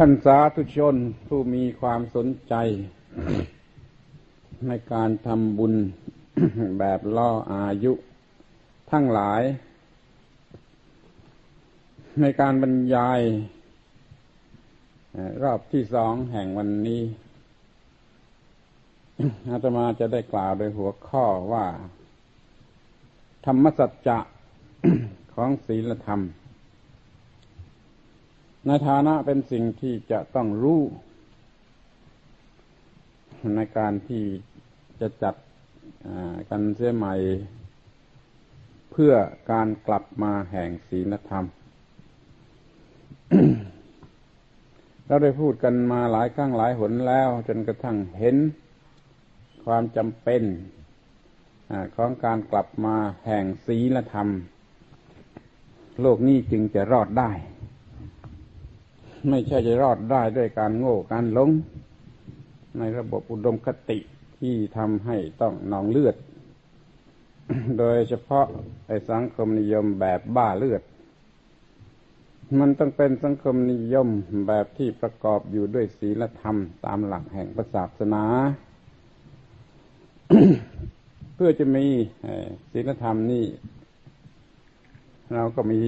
ท่านสาธุชนผู้มีความสนใจ ในการทำบุญแบบล่ออายุทั้งหลาย ในการบรรยายรอบที่สองแห่งวันนี้ อาตมาจะได้กล่าวโดยหัวข้อว่า ธรรมสัจจะของศีลธรรม ในฐานะเป็นสิ่งที่จะต้องรู้ ในการที่จะจัดกันเสียใหม่เพื่อการกลับมาแห่งศีลธรรม เราได้พูดกันมาหลายครั้งหลายหนแล้ว จนกระทั่งเห็นความจำเป็นอของการกลับมาแห่งศีลธรรม โลกนี้จึงจะรอดได้ ไม่ใช่จะรอดได้ด้วยการโง่การหลง ในระบบอุดมคติที่ทำให้ต้องนองเลือด โดยเฉพาะไอ้สังคมนิยมแบบบ้าเลือด มันต้องเป็นสังคมนิยมแบบที่ประกอบอยู่ด้วยศีลธรรมตามหลักแห่งศาสนา เพื่อจะมีศีลธรรมนี่เราก็มี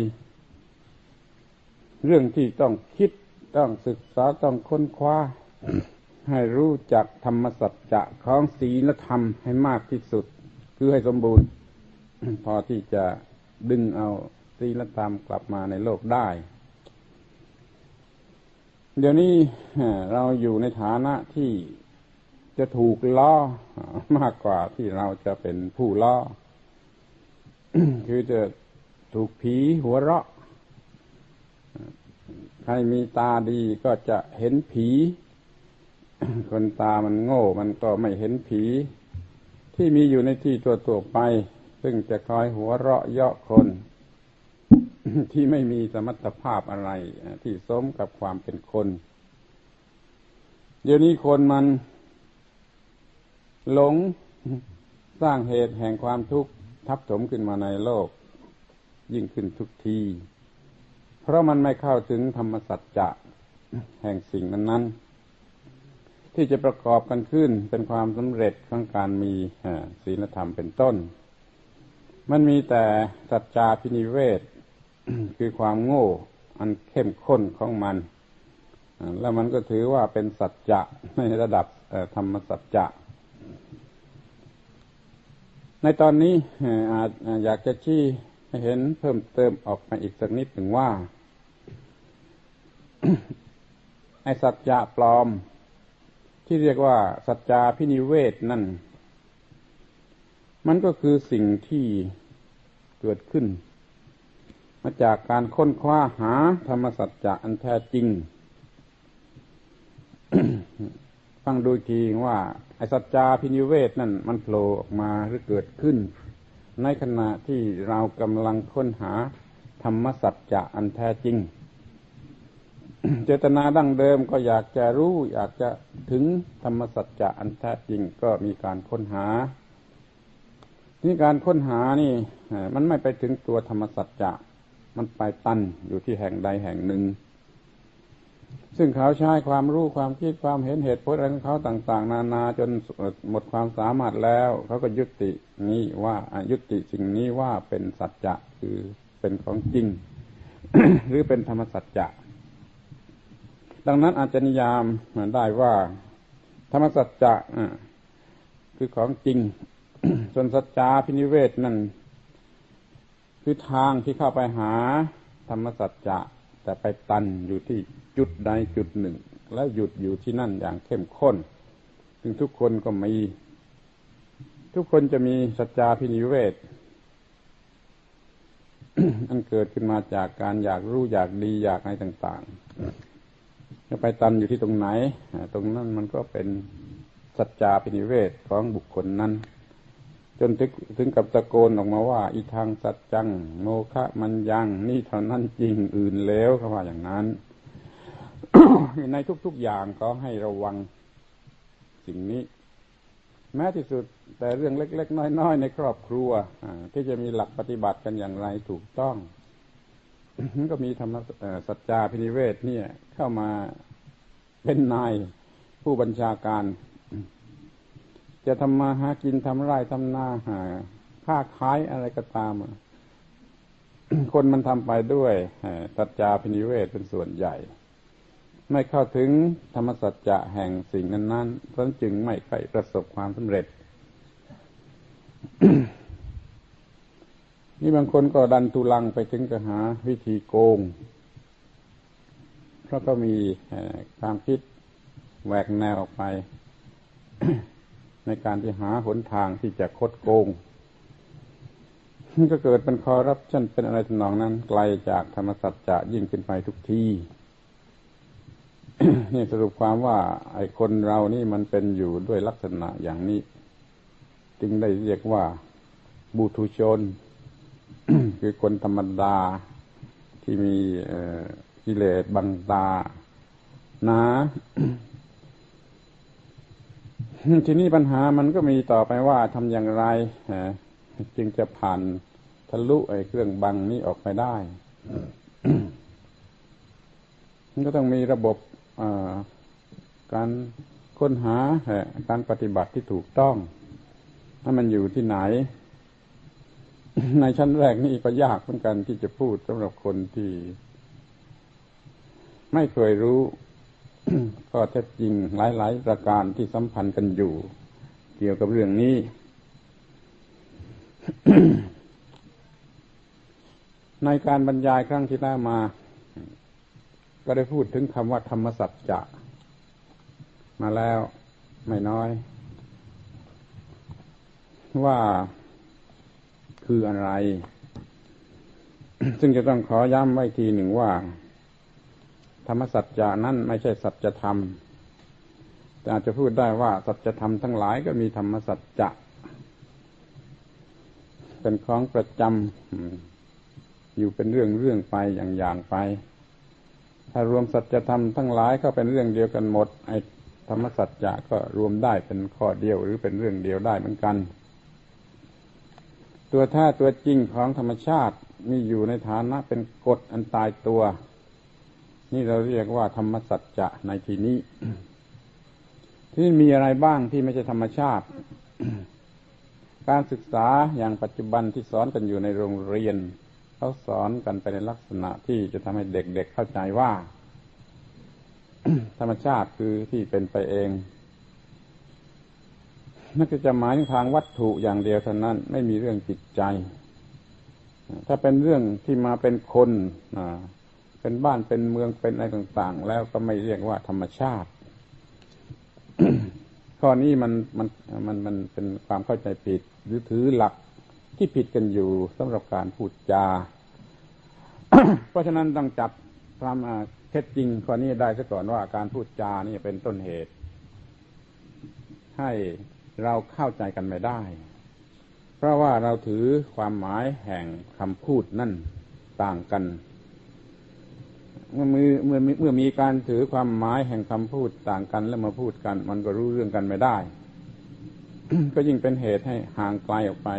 เรื่องที่ต้องคิด ต้องศึกษาต้องค้นคว้า ให้รู้จักธรรมสัจจะของศีลธรรมให้มากที่สุด คือให้สมบูรณ์ พอที่จะดึงเอาศีลธรรมกลับมาในโลกได้ เดี๋ยวนี้เราอยู่ในฐานะที่จะถูกล้อมากกว่าที่เราจะเป็นผู้ล้อคือจะถูกผีหัวเราะ ใครมีตาดีก็จะเห็นผี คนตามันโง่มันก็ไม่เห็นผี ที่มีอยู่ในที่ตัวตัวไป ซึ่งจะคอยหัวเราะเยาะคน ที่ไม่มีสมรรถภาพอะไรที่สมกับความเป็นคน เดี๋ยวนี้คนมัน หลงสร้างเหตุแห่งความทุกข์ทับถมขึ้นมาในโลก ยิ่งขึ้นทุกที ราะมันไม่เข้าถึงธรรมสัจจะแห่งสิ่งนั้น ๆ ที่จะประกอบกันขึ้นเป็นความสำเร็จของการมีศีลธรรมเป็นต้น มันมีแต่สัจจาพินิเวศ คือความโง่ อันเข้มข้นของมัน แล้วมันก็ถือว่าเป็นสัจจะในระดับธรรมสัจจะในตอนนี้อาจอยากจะชี้ให้เห็นเพิ่มเติมออกมาอีกสักนิดหนึ่งว่า ไอสัจจะปลอม ที่เรียกว่าสัจจาพินิเวศนั่น มันก็คือสิ่งที่เกิดขึ้น มาจากการค้นคว้าหาธรรมสัจจะอันแท้จริง ฟังดูทีว่า ไอสัจจาพินิเวศนั่น มันโผล่ออกมาหรือเกิดขึ้น ในขณะที่เรากำลังค้นหาธรรมสัจจะอันแท้จริง เจตนาดั้งเดิมก็อยากจะรู้ อยากจะถึงธรรมสัจจะอันแท้จริงก็มีการค้นหานี่การค้นหานี่มันไม่ไปถึงตัวธรรมสัจจะมันไปตันอยู่ที่แห่งใดแห่งหนึ่ง ซึ่งเขาใช้ความรู้ความคิดความเห็นเหตุผลอะไรของเขาต่าง ๆ นานาจนหมดความสามารถแล้ว เขาก็ยุตินี้ว่ายุติสิ่งนี้ว่าเป็นสัจจะคือเป็นของจริง หรือเป็นธรรมสัจจะ ดังนั้นอาจจะนิยามได้ว่า ธรรมสัจจะคือของจริง ส่วนสัจจาพินิเวศนั่น คือทางที่เข้าไปหา ธรรมสัจจะแต่ไปตันอยู่ที่จุดใดจุดหนึ่ง แล้วหยุดอยู่ที่นั่นอย่างเข้มข้น ซึ่งทุกคนก็มี ทุกคนจะมีสัจจาพินิเวศอันเกิดขึ้นมาจากการอยากรู้อยากดีอยากอะไรต่าง ๆ จะไปตันอยู่ที่ตรงไหน ตรงนั้นมันก็เป็นสัจจาพินิเวศของบุคคลนั้น จนถึงถึงกับตะโกนออกมาว่า อีทางสัจจัง โมคะมันยัง นี่เท่านั้นจริงอื่นแล้วเขาว่าอย่างนั้น ในทุกๆอย่างก็ให้ระวังสิ่งนี้ แม้ที่สุดแต่เรื่องเล็ก ๆ น้อย ๆ ในครอบครัวที่จะมีหลักปฏิบัติกันอย่างไรถูกต้อง ก็มีธรรมสัจจาพินิเวศเนี่ยเข้ามาเป็นนายผู้บัญชาการ จะทำมาหากินทำไร่ทำนาหาค้าขายอะไรก็ตาม คนมันทำไปด้วยตัจจาพินิเวศเป็นส่วนใหญ่ ไม่เข้าถึงธรรมสัจจะแห่งสิ่งนั้นๆเพราะจึงไม่ค่อยประสบความสำเร็จ นี่บางคนก็ดันทุลังไปถึงกับหาวิธีโกง เพราะก็มีความคิดแหวกแนวออกไป ในการที่หาหนทางที่จะคดโกงมันก็เกิดเป็นคอรับชันเป็นอะไรทำนองนั้น ไกลจากธรรมสัจจะยิ่งขึ้นไปทุกทีนี่สรุปความว่า ไอ้คนเรานี่มันเป็นอยู่ด้วยลักษณะอย่างนี้ จึงได้เรียกว่าบุตุชน คือคนธรรมดาที่มีกิเลสบังตานะทีนี้ปัญหามันก็มีต่อไปว่าทำอย่างไรจึงจะผ่านทะลุไอ้เครื่องบังนี้ออกไปได้มันก็ต้องมีระบบการค้นหาการปฏิบัติที่ถูกต้องถ้ามันอยู่ที่ไหน ในชั้นแรกนี่ก็ยากเหมือนกันที่จะพูดสำหรับคนที่ ไม่เคยรู้ก็แท้จริงหลาย ๆ ประการที่สัมพันธ์กันอยู่ เกี่ยวกับเรื่องนี้ ในการบรรยายครั้งที่แล้วมา ก็ได้พูดถึงคำว่าธรรมสัจจะมาแล้วไม่น้อย ว่า คืออะไร ซึ่งจะต้องขอย้ำไว้ทีหนึ่งว่า ธรรมสัจจานั้นไม่ใช่สัจธรรมแต่อาจจะพูดได้ว่าสัจธรรมทั้งหลายก็มีธรรมสัจจะเป็นของประจำอยู่เป็นเรื่องเรื่องไปอย่างอย่างไป ถ้ารวมสัจธรรมทั้งหลายก็เป็นเรื่องเดียวกันหมด ไอ้ธรรมสัจจะก็รวมได้เป็นข้อเดียวหรือเป็นเรื่องเดียวได้เหมือนกัน ตัวท่าตัวจริงของธรรมชาติมีอยู่ในฐานะเป็นกฎอันตายตัว นี่เราเรียกว่าธรรมสัจจะในที่นี้ ที่มีอะไรบ้างที่ไม่ใช่ธรรมชาติ การศึกษาอย่างปัจจุบันที่สอนกันอยู่ในโรงเรียนเขาสอนกันไปในลักษณะที่จะทำให้เด็กๆเเข้าใจว่า ธรรมชาติคือที่เป็นไปเอง นั่นก็จะหมายถึงทางวัตถุอย่างเดียวเท่านั้น ไม่มีเรื่องจิตใจ ถ้าเป็นเรื่องที่มาเป็นคนเป็นบ้านเป็นเมืองเป็นอะไรต่าง ๆ แล้วก็ไม่เรียกว่าธรรมชาติ ข้อนี้มันมันมันมันเป็นความเข้าใจผิด หรือถือหลักที่ผิดกันอยู่สำหรับการพูดจา เพราะฉะนั้นต้องจับความเท็จจริงข้อนี้ได้ซะก่อนว่าการพูดจานี่เป็นต้นเหตุให้ เราเข้าใจกันไม่ได้ เพราะว่าเราถือความหมายแห่งคำพูดนั่นต่างกัน เมื่อมีเมื่อเมื่อมีการถือความหมายแห่งคำพูดต่างกัน แล้วมาพูดกัน มันก็รู้เรื่องกันไม่ได้ ก็ยิ่งเป็นเหตุให้ห่างไกลออกไป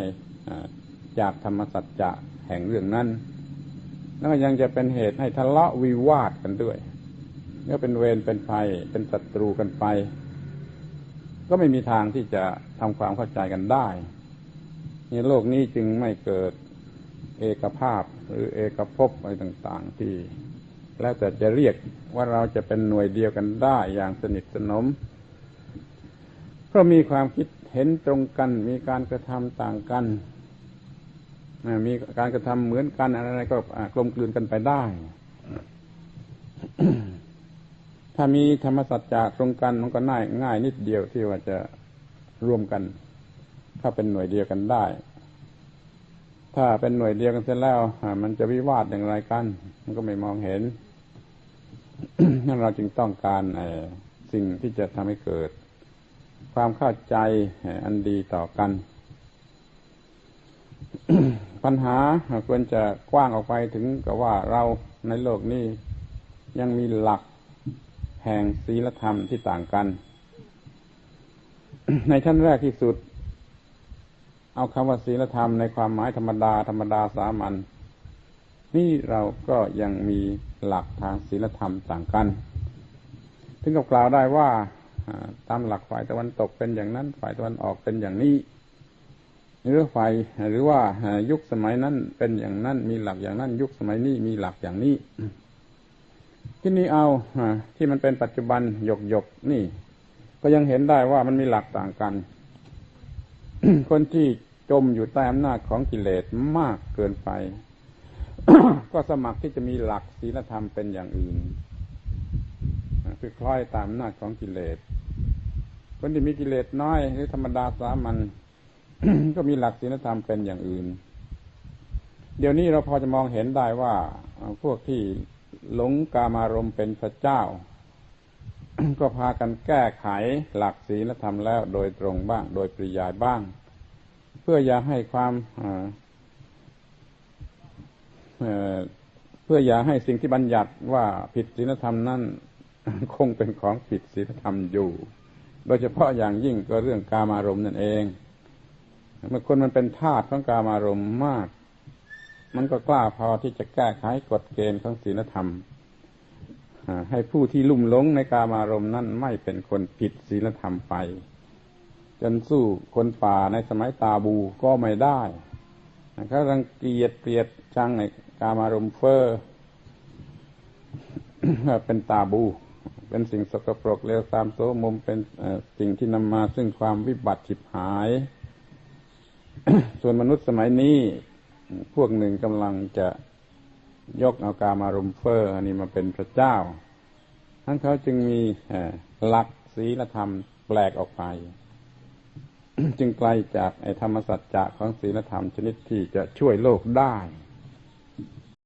จากธรรมสัจจะแห่งเรื่องนั้นแล้วก็ยังจะเป็นเหตุให้ทะเลาะวิวาทกันด้วยก็เป็นเวรเป็นภัยเป็นศัตรูกันไป ก็ไม่มีทางที่จะทำความเข้าใจกันได้ในโลกนี้จึงไม่เกิดเอกภาพหรือเอกภพอะไรต่าง ๆ ที่ แล้วแต่จะเรียกว่าเราจะเป็นหน่วยเดียวกันได้อย่างสนิทสนม เพราะมีความคิดเห็นตรงกัน มีการกระทำต่างกัน มีการกระทำเหมือนกันอะไรก็กลมกลืนกันไปได้ ถ้ามีธรรมสัจจะตรงกันมันก็ง่ายง่ายนิดเดียวที่ว่าจะรวมกัน ถ้าเป็นหน่วยเดียวกันได้ ถ้าเป็นหน่วยเดียวกันเสร็จแล้วมันจะวิวาทอย่างไรกัน มันก็ไม่มองเห็นนั่นเราจึงต้องการสิ่งที่จะทำให้เกิด ความเข้าใจอันดีต่อกัน ปัญหาควรจะกว้างออกไปถึงกับว่าเราในโลกนี้ยังมีหลัก แห่งศีลธรรมที่ต่างกัน ในชั้นแรกที่สุด เอาคำว่าศีลธรรมในความหมายธรรมดา ธรรมดาสามัญนี่เราก็ยังมีหลักทางศีลธรรมต่างกัน ถึงกับกล่าวได้ว่าตามหลักฝ่ายตะวันตกเป็นอย่างนั้น ฝ่ายตะวันออกเป็นอย่างนี้หรือฝ่ายหรือว่ายุคสมัยนั้นเป็นอย่างนั้น มีหลักอย่างนั้น ยุคสมัยนี้มีหลักอย่างนี้ ที่นี้เอาที่มันเป็นปัจจุบันหยกหยกนี่ ก็ยังเห็นได้ว่ามันมีหลักต่างกัน คนที่จมอยู่ใต้อำนาจของกิเลสมากเกินไป ก็สมัครที่จะมีหลักศีลธรรมเป็นอย่างอื่นคือคล้อยตามอำนาจของกิเลสคนที่มีกิเลสน้อยหรือธรรมดาสามัญก็มีหลักศีลธรรมเป็นอย่างอื่น เดี๋ยวนี้เราพอจะมองเห็นได้ว่าพวกที่ หลงกามารมเป็นพระเจ้า ก็พากันแก้ไขหลักศีลธรรมแล้วโดยตรงบ้าง โดยปริยายบ้าง เพื่ออย่าให้ความเพื่ออย่าให้สิ่งที่บัญญัติว่าผิดศีลธรรมนั่นคงเป็นของผิดศีลธรรมอยู่ โดยเฉพาะอย่างยิ่งก็เรื่องกามารมณ์นั่นเอง เมื่อคนมันเป็นทาสของกามารมณ์มาก มันก็กล้าพอที่จะแก้ไขกฎเกณฑ์ของศีลธรรมให้ผู้ที่ลุ่มหลงในกามารมณ์นั้นไม่เป็นคนผิดศีลธรรมไป จนสู้คนป่าในสมัยตาบูก็ไม่ได้เขารังเกียจเกลียดชังในกามารมณ์เฟอ้อเป็นตาบู เป็นสิ่งสกปรกเลวทรามโสมมเป็นสิ่งที่นำมาซึ่งความวิบัติฉิบหาย ส่วนมนุษย์สมัยนี้ พวกหนึ่งกำลังจะยกเอากามารมเฟอร์อันนี้มาเป็นพระเจ้า ทั้งเขาจึงมีหลักศีลธรรมแปลกออกไป จึงไกลจากไอธรรมสัจจะของศีลธรรมชนิดที่จะช่วยโลกได้